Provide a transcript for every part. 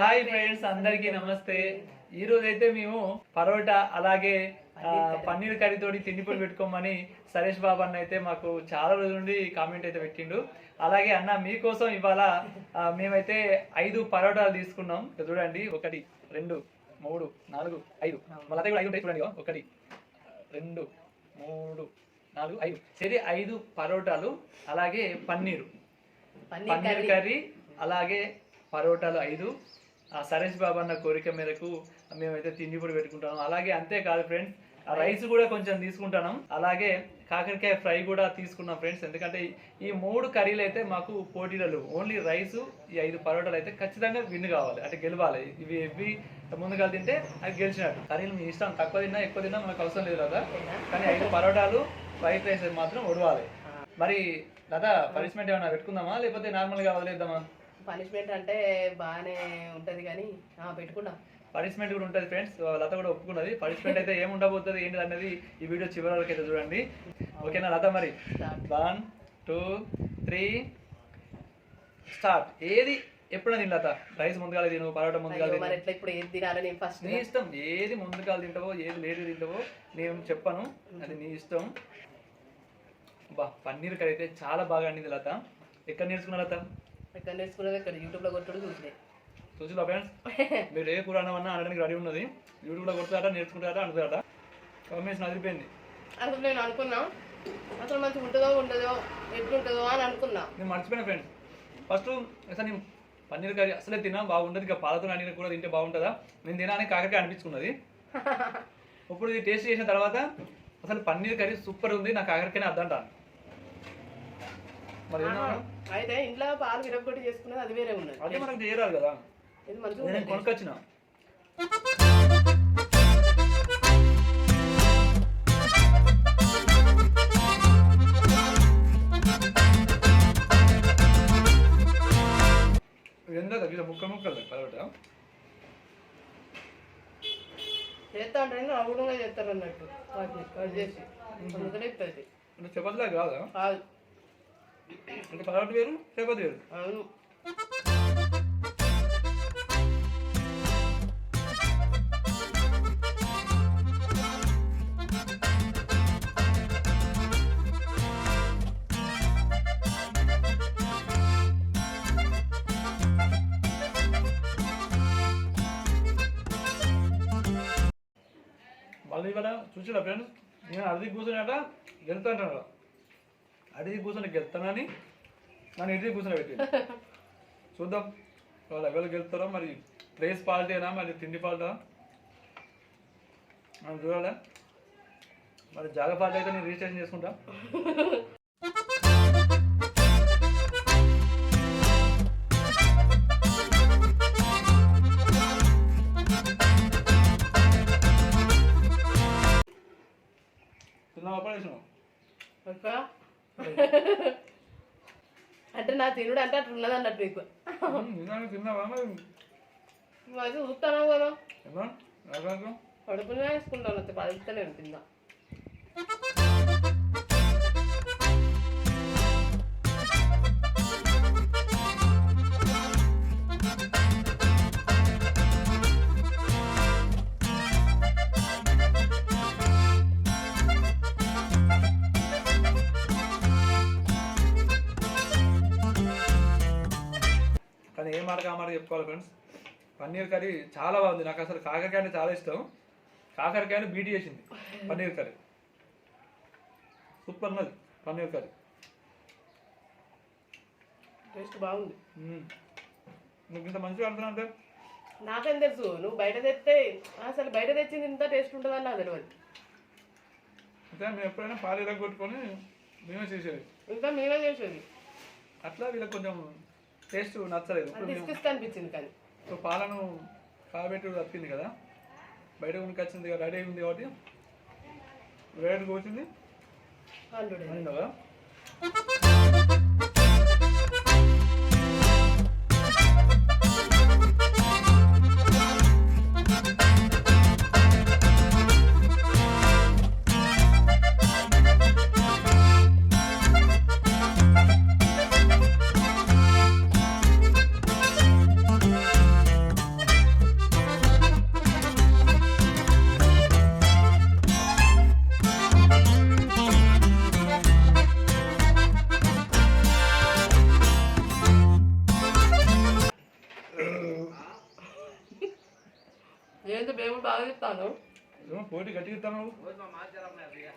Hi friends అందరికీ నమస్తే. ఈ రోజు అయితే మేము పరోటా అలాగే పన్నీర్ కర్రీ. తోటి తిండి పొడి పెట్టుకోమని సరేష్ బాబు అన్న అయితే మాకు చాలా రోజుల నుండి కామెంట్ అయితే పెట్టిండు. అలాగే అన్న మీకోసం ఇవాళ మేమైతే ఐదు పరోటాలు తీసుకున్నాం. చూడండి ఒకటి రెండు మూడు నాలుగు ఐదు. మళ్ళీ కూడా ఐదు ఉంటాయి చూడండి. ఒకటి రెండు మూడు నాలుగు ఐదు. సరే ఐదు పరోటాలు అలాగే పన్నీరు. పన్నీర్ కర్రీ అలాగే పరోటాలు ఐదు. ఆ సరేష్ బాబు అన్న కోరిక మేరకు మేమైతే తిండి కూడా పెట్టుకుంటాం అలాగే అంతేకాదు ఫ్రెండ్స్ ఆ రైస్ కూడా కొంచెం తీసుకుంటాం అలాగే కాకరకాయ ఫ్రై కూడా తీసుకున్నాం ఫ్రెండ్స్ ఎందుకంటే ఈ- మూడు కర్రీలు అయితే మాకు పోటీలు ఓన్లీ రైస్ ఈ ఐదు పరోటాలు అయితే ఖచ్చితంగా విన్ కావాలి. అంటే గెలవాలి. ఇవి ఇవి ముందుగా తింటే అది గెలిచినట్టు. కర్రీలు మీ ఇష్టం. తక్కువ తిన్నా ఎక్కువ తిన్నా మనకు అవసరం లేదు కదా కానీ ఐదు పరోటాలు వైట్ రైస్ మాత్రం ఉడవాలి. మరి దాదా పనిష్మెంట్ ఏమైనా పెట్టుకుందామా? లేకపోతే నార్మల్గా వదిలేద్దామా? పనిష్మెంట్ అంటే బాగానే ఉంటది కానీ ఆ, పెట్టుకుందాం పనిష్మెంట్ కూడా ఉంటుంది ఫ్రెండ్స్ లత కూడా ఒప్పుకున్నది. పనిష్మెంట్ అయితే ఏం ఉండబోతుంది ఏంటి అనేది ఈ వీడియో చివరి వరకు అయితే చూడండి. ఓకేనా లత మరి. వన్ టూ త్రీ స్టార్ట్ ఏది ఎప్పుడైనా తిని లత? రైస్ ముందుగా తిను పరోటా ముందుగా ఇప్పుడు ఏది తినాలి నేను ఫస్ట్ నీ ఇష్టం. ఏది ముందుగా తింటావో ఏది లేట్ తింటావో నేను చెప్పను. అది నీ ఇష్టం. బా పన్నీర్ కర్రీ అయితే చాలా బాగా అండింది లత. ఎక్కడ నేర్చుకున్నా లత? ఎక్కడ నేర్చుకున్నది ఇక్కడ యూట్యూబ్లో కొట్టుడు చూసినాయి చూసినా ఫ్రెండ్స్? మీరు ఏ కూర అన్నమన్నా అనడానికి రెడీ ఉన్నది. యూట్యూబ్లో కొడతారా నేర్చుకుంటారా అనుకుంటారా కాంబినేషన్ అదిరిపోయింది. అసలు నేను అనుకున్నా అసలు మంచిగా ఉంటుందో ఉండదో ఎట్లుంటుందో అని అనుకున్నా. నేను మర్చిపోయిన ఫ్రెండ్స్. ఫస్ట్ అసలు నేను పన్నీర్ కర్రీ అసలే తిన్నా బాగుంటుంది ఇక పాలతో అన్ని కూడా తింటే బాగుంటుందా? నేను తినాలని కాకరకాయ అనిపించుకున్నది. ఇప్పుడు ఇది టేస్ట్ చేసిన తర్వాత అసలు పన్నీర్ కర్రీ సూపర్ ఉంది నాకు కాకరకాయ అద్దంటాను మరి ఏమన్నా? అయితే ఇంట్లో పాలు విరగొట్టి చేసుకున్నది అది వేరే ఉన్నది. అదే మనకు చేయరాదు కదా. ఇది మంచిగా కొనుక్కొచ్చిన. తగ్గిన ముక్క ముక్కలు పరోట చేస్తా అంటే అవుడుగా చేస్తారు అన్నట్టు చేసి చపాతీలా కాదా. అంటే పరోట వేరు చపాతీ వేరు అవును. వాళ్ళు ఇవాళ చూసాడా ఫ్రెండ్స్? నేను అడిగి కూర్చున్నాట గెలుతాంటాడు అడిగి కూర్చొని గెలుతానని నన్ను ఇంటికి కూర్చొని పెట్టి చూద్దాం. వాళ్ళు ఎవరు గెలుతారో? మరి ప్లేస్ పాలిటీనా మరి తిండి పాలిటా మనం చూడాలా? మరి జాగ పాలిటీ అయితే నేను రిజిస్ట్రేషన్ చేసుకుంటా. తిన్నావా? పడేసినావు? అంటే నా తినుడు అంటే అట్లా ఉన్నది అన్నట్టు నీకు నిజంగా తిన్నావా మరి? అది చూస్తాను కదా. కడుపునే వేసుకుంటాను పదిస్తూనే ఉంటుందా ఏ మాట ఆ మాట చెప్పుకోవాలి ఫ్రెండ్స్ పన్నీర్ కర్రీ చాలా బాగుంది. నాకు అసలు కాకరకాయ అంటే చాలా ఇష్టం. కాకరకాయని బీట్ చేసింది పన్నీర్ కర్రీ. సూపర్ ఉన్నది పన్నీర్ కర్రీ. టేస్ట్ బాగుంది. నువ్వు ఇంత మంచిగా అంటున్నా అంటే? నాకేం తెలుసు. నువ్వు బయట తెస్తే అసలు బయట తెచ్చింది ఇంత టేస్ట్ ఉంటుందని నాకు తెలియదు అంటే మేము ఎప్పుడైనా పాలు ఇలా కొట్టుకొని మేమే చేసేది. ఇంకా మేమే చేసేది. అట్లా వీళ్ళకి కొంచెం టేస్ట్ నచ్చలేదు. అనిపించింది కానీ. సో పాలను కాబెట్టి తప్పింది కదా. బయట కొనుక్కొచ్చింది కదా రెడీ ఉంది కాబట్టి వేడి కూర్చుంది కదా బాగా చెప్తాను. పోటీ గట్టిగా ఇస్తాను నువ్వు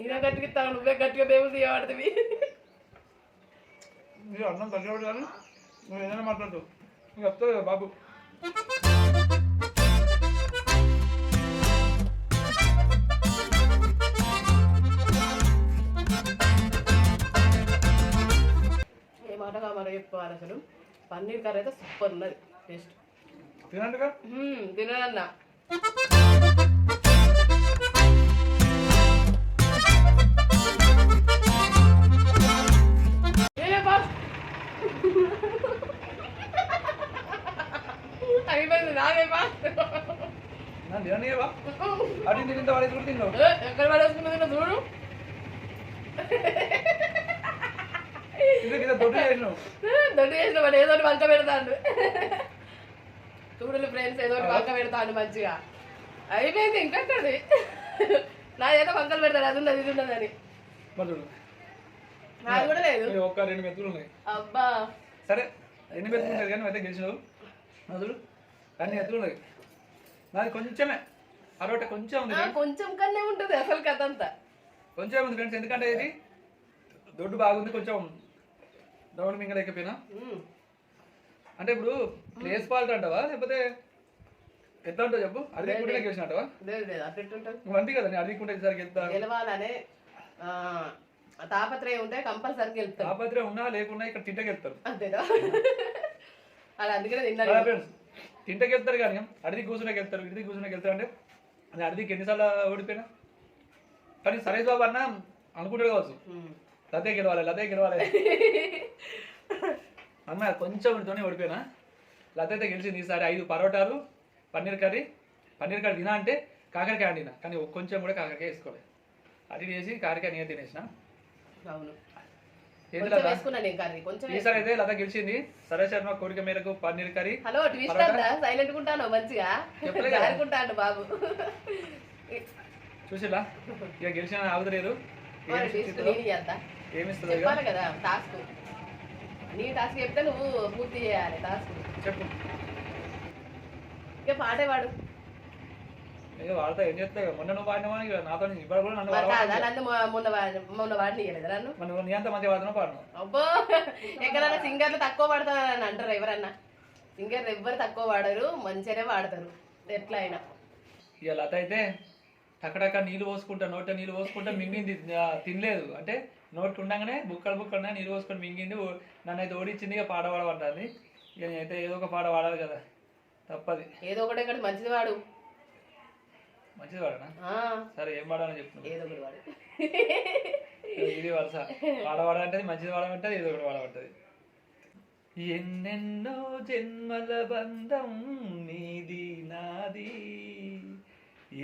ఈయన గట్టిగా ఇస్తాను నువ్వే గట్టిగా బేబులు తీయబడుతుంది మీరు అన్నం తగ్గబడి కానీ నువ్వు ఏదైనా మాట్లాడుతావు. నువ్వు చెప్తావు కదా బాబు. ఏ మాట కామాట చెప్పుకోవాలి అసలు? పన్నీర్ కర్రీ అయితే సూపర్ ఉన్నది టేస్ట్. తినండిగా తినదన్నా ఏ బాస్ అయిపోయింది నాగే బాస్ నన్ను తినని బా అటు తింటే వాడేది కూడా తిన్నావు ఏ, ఎక్కడ పడేసుకున్నది చూడు ఇది కింద దొడ్డు చేసినావు దొడ్డు చేసిన వాడు ఏదో ఒకటి వంక పెడతాడు చూడలు ఫ్రెండ్స్ ఏదో వంక పెడతాడు మంచిగా. అయిపోయింది ఇంకొకటి నా ఏదో వంకలు పెడతాడు అది ఉన్నది ఇది ఉన్నదని మరి చూడు. నాది కూడా లేదు. ఒక్క రెండు ఉన్నాయి. అబ్బా. సరే ఉన్నాయి కానీ అయితే గెలిచినావు. నా చూడు అన్ని మెతుకులు ఉన్నాయి. నాది కొంచెమే. అరవట కొంచెం ఉంది కొంచెం కన్నే ఉంటుంది అసలు కథ అంతా. కొంచెం ఉంది ఫ్రెండ్స్ ఎందుకంటే ఇది దొడ్డు బాగుంది కొంచెం దౌడు మింగలేకపోయినా. అంటే ఇప్పుడు ప్లేస్ ఫాల్ట్ అంటావా? లేకపోతే ఎట్లా అంటావు చెప్పు? అడిగికుంటే గెలిచినట్టవా లేదు. లేదు అట్లా అంతే కదా నేను అడిగికుంటే ఈసారి గెలుతా గెలవాలనే తాపత్రయం ఉంటే కంపల్సరీ గెలుస్తాం తాపత్రయం ఉన్నా లేకున్నా ఇక్కడ తింటే గెలుతారు అంతేనా? అలా అందుకనే ఫ్రెండ్స్ తింటే గెలుతారు కానీ అడిగి కూర్చునే గెలుతారు ఇడిది కూర్చునే గెలుతారు అంటే నేను అడిగికి ఎన్నిసార్లు ఓడిపోయినా? కానీ సరేష్ బాబు అన్న అనుకుంటాడు కావచ్చు. లతే గెలవాలి లతే గెలవాలి. అన్న కొంచెం ఉంటేనే ఓడిపోయినా. లత అయితే గెలిచింది ఈసారి ఐదు పరోటాలు పన్నీర్ కర్రీ. పన్నీర్ కర్రీ తినా అంటే కాకరకాయ వండినా కానీ కొంచెం కూడా కాకరకాయ వేసుకోలేదు అది చేసి కాకరకాయ నేను తినేసిన. అవును. ఈసారి అయితే లత గెలిచింది. సరేష్ శర్మ కోరిక మేరకు paneer curry hello twist silent ఉంటాను మంచిగా? బాబు. చూసిలా ఇక గెలిచిన ఆగుతలేదు. ఏమిస్తుంది కదా టాస్క్ నీ టాస్క్ చెప్తే నువ్వు పూర్తి చేయాలి టాస్క్ చెప్పు. ఇక పాడే. పాడు వాడతా ఏం చేస్తావు మొన్న నువ్వు నాతో ఇప్పుడు కూడా నన్ను మొన్న మొన్న వాడిని ఇయ్యలేదు నన్ను? మరి నువ్వు నీ అంత మంచిగా వాడుతున్నావు పాడను అబ్బో! ఎక్కడైనా సింగర్లు తక్కువ పాడతారని అంటారు ఎవరన్నా? సింగర్లు ఎవ్వరు తక్కువ పాడరు మంచిగానే పాడతారు. ఎట్లా అయినా ఇక లత అయితే టకటక నీళ్ళు పోసుకుంటా నోట నీళ్ళు పోసుకుంటా మింగింది తినలేదు. అంటే నోట్ ఉండగానే బుక్కలు బుక్కలు నీళ్ళు పోసుకొని మింగింది నన్ను అయితే ఓడించింది ఇక పాట పాడమంటుంది. ఇక నేనైతే ఏదో ఒక పాట పాడాలి కదా తప్పది. ఏదో ఒకటి ఇక్కడ మంచిది వాడు. మంచిది పాడనా ఆ, సరే ఏం పాడాలని చెప్తున్నాను ఏదో ఒకటి వాడు. ఇది వరుస. పాట పాడాలంటే మంచిది పాడమంటది ఏదో ఒకటి పాడమంటది. ఎన్నెన్నో జన్మల బంధం నీది నాది.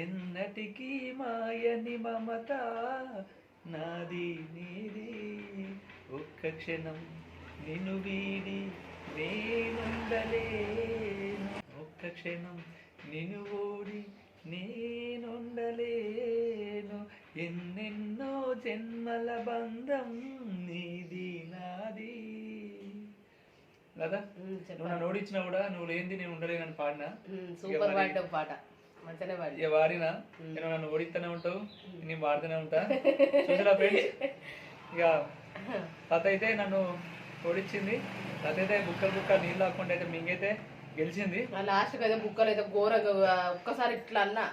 ఎన్నటికీ మాయని మమత నాది నీది ఒక్క క్షణం నిన్ను వీడి నేనుండలేను. ఒక్క క్షణం నిన్ను ఓడి నేనుండలేను. ఎన్నెన్నో జన్మల బంధం నీది నాది. కదా. నువ్వు నన్ను ఓడించినా కూడా నువ్వు లేనిది నేను ఉండలేనని పాడినా? సూపర్ పాట. పాడి ఇక వాడినా? నేను నన్ను ఓడిస్తూనే ఉంటావు? నేను వాడుతూనే ఉంటా. చూసినా ఫ్రెండ్స్? ఇక తాత అయితే నన్ను ఓడించింది. తాత అయితే బుక్కలు బుక్క నీళ్ళు లేకుండా అయితే మింగైతే గెలిచింది. లాస్ట్ అయితే బుక్కలు అయితే ఘోరంగా ఒక్కసారి ఇట్లా అన్నా.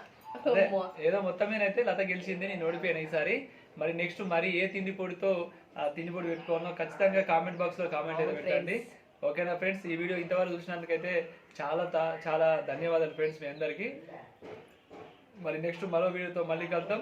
ఏదో మొత్తం మీద అయితే లత గెలిచింది నేను ఓడిపోయాను ఈసారి. మరి నెక్స్ట్ మరి ఏ తిండి పొడితో ఆ తిండి పొడి పెట్టుకోవాలో ఖచ్చితంగా కామెంట్ బాక్స్లో కామెంట్ అయితే పెట్టండి. ఓకేనా ఫ్రెండ్స్ ఈ వీడియో ఇంతవరకు చూసినందుకైతే చాలా చాలా ధన్యవాదాలు ఫ్రెండ్స్ మీ అందరికి. మరి నెక్స్ట్ మరో వీడియోతో మళ్ళీ కలుద్దాం.